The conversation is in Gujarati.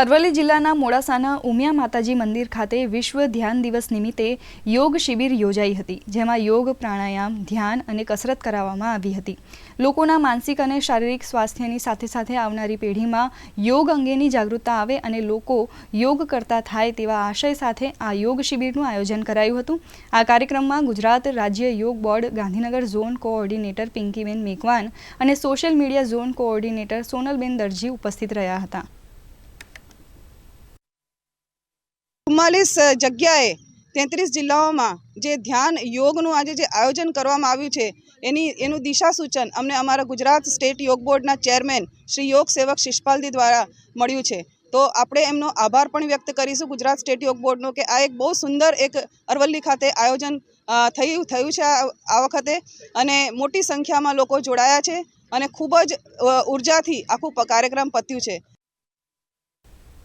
અરવલ્લી જિલ્લાના મોડાસાના ઉમિયા માતાજી મંદિર ખાતે વિશ્વ ધ્યાન દિવસ નિમિત્તે યોગ શિબિર યોજાઈ હતી, જેમાં યોગ, પ્રાણાયામ, ધ્યાન અને કસરત કરાવવામાં આવી હતી. લોકોના માનસિક અને શારીરિક સ્વાસ્થ્યની સાથે સાથે આવનારી પેઢીમાં યોગ અંગેની જાગૃતતા આવે અને લોકો યોગ કરતા થાય તેવા આશય સાથે આ યોગ શિબિરનું આયોજન કરાયું હતું. આ કાર્યક્રમમાં ગુજરાત રાજ્ય Yog board, Gandhinagar zone coordinator Pinkiben Macwan અને social media zone coordinator Sonalben Darji ઉપસ્થિત રહ્યા હતા. ચુમ્માલીસ જગ્યાએ તેત્રીસ જિલ્લાઓમાં જે ધ્યાન યોગનું આજે જે આયોજન કરવામાં આવ્યું છે, એની, એનું દિશા સૂચન અમને અમારા ગુજરાત સ્ટેટ યોગ બોર્ડના ચેરમેન શ્રી યોગ સેવક શિષપાલજી દ્વારા મળ્યું છે. તો આપણે એમનો આભાર પણ વ્યક્ત કરીશું ગુજરાત સ્ટેટ યોગ બોર્ડનો કે આ એક બહુ સુંદર એક અરવલ્લી ખાતે આયોજન થયું થયું છે આ આ વખતે. અને મોટી સંખ્યામાં લોકો જોડાયા છે અને ખૂબ જ ઉર્જાથી આખું કાર્યક્રમ પત્યું છે.